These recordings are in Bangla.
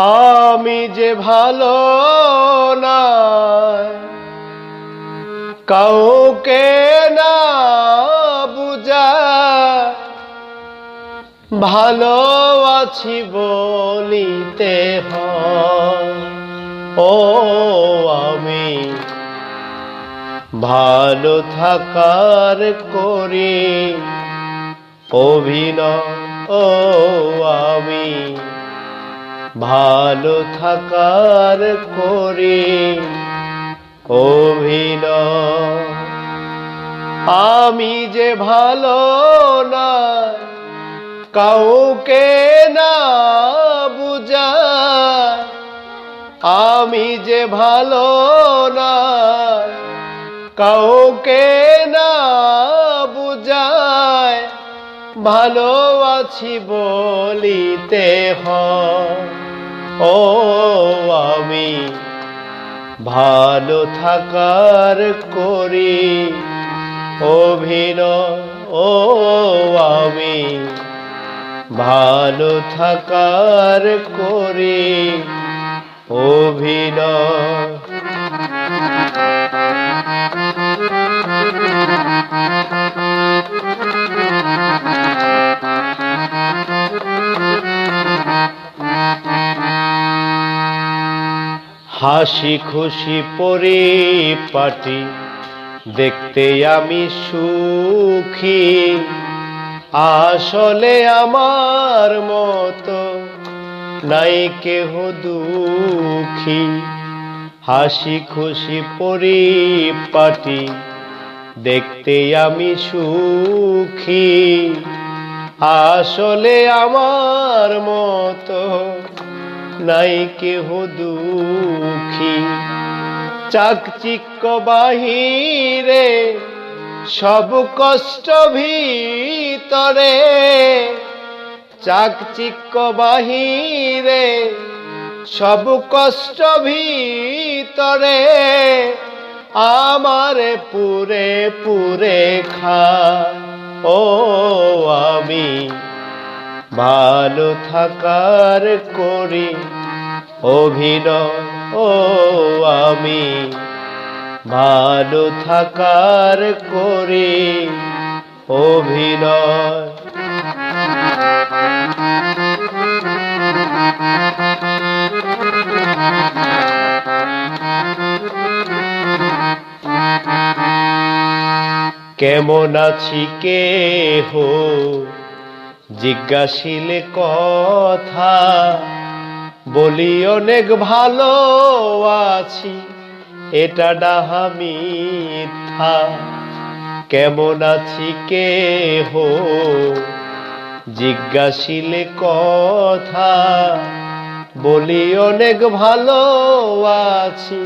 আমি যে ভালো না কাউকে না বুঝা, ভালো আছি বলিতে ও আমি ভালো থাকার করি, অভিনয় ও আমি ভালো থাকার করি অভিন আমি যে ভালো না, কাউকে না বুঝা আমি যে ভালো না, কাউকে না বুঝায় ভালো আছি বলিতে হয়। ও আমি ভালো থাকার করি অভিনয় ও আমি ভালো থাকার করি অভিনয় হাসি খুশি পরিপাটি দেখতে আমি সুখী। আসলে আমার মতো নাই কেহ দুঃখী। হাসি খুশি পরিপাটি দেখতে আমি সুখী। আসলে আমার মতো নাই কেহ দুঃখী। চাকচিক্য বাহিরে, সব কষ্ট ভিতরে। চাকচিক্য বাহিরে, সব কষ্ট ভিতরে। আমার পুরে পুরে খা, ও আমি ভালো থাকার করি অভিনয় ও আমি। ভালো থাকার করি অভিনয়। কেমন আছি কে হো জিজ্ঞাসিলে কথা বলি অনেক ভালো আছি, এটা ডাহা মিথ্যা, কেমন আছি কে হো জিজ্ঞাসিলে কথা বলি অনেক ভালো আছি,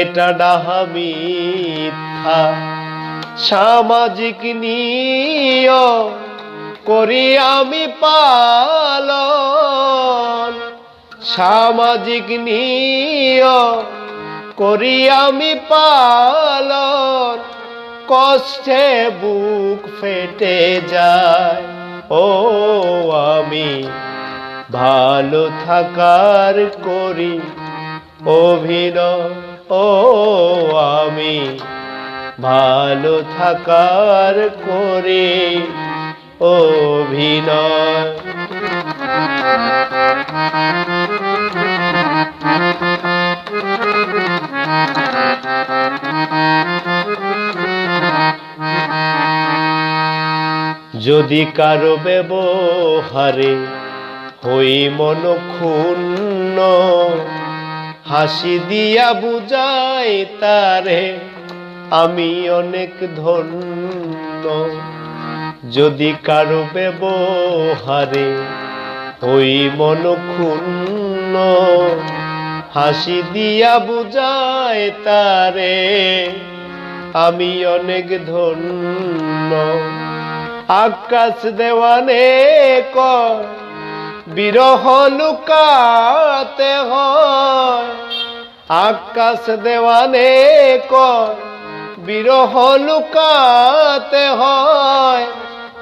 এটা ডাহা মিথ্যা, সামাজিক নিয়ম করি আমি পালন, সামাজিক নিয়ম করি আমি পালন। কষ্টে বুক ফেটে যায়, ও আমি ভালো থাকার করি অভিনয়, ও আমি ভালো থাকার করে। অভিনয়। যদি কারও ব্যবহারে হই মন ক্ষুণ্ণ হাসি দিয়া বুঝাই তারে আমি অনেক ধন্য। যদি কারও ব্যবহারে হই মন ক্ষুণ্ণ হাসি দিয়া বুঝায় তারে, আমি অনেক ধন্য। আকাশ দেওয়ানে ক বিরহ লুকাতে হয়। আকাশ দেওয়ানে ক বিরহ লুকাতে হয়।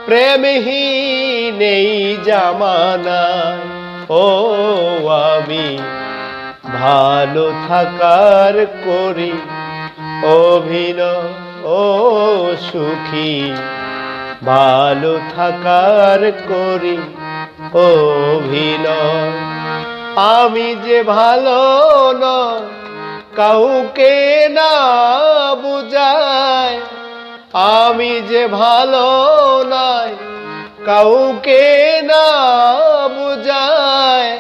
প্রেমহীন এই জামানায় ও আমি ভালো থাকার করি অভিনয় ও সুখী, ভালো থাকার করি অভিনয় আমি যে ভালো নয়, কাউকে না বুঝায়, আমি যে ভালো কাউকে না বুঝায়,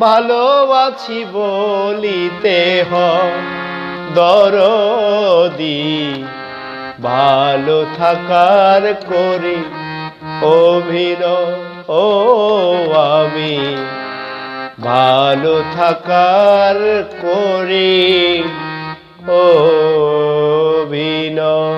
ভালোবাসি বলিতে হয়। দরদি ভালো থাকার করি অভিনয় ও আমি ভালো থাকার করি অভিনয়।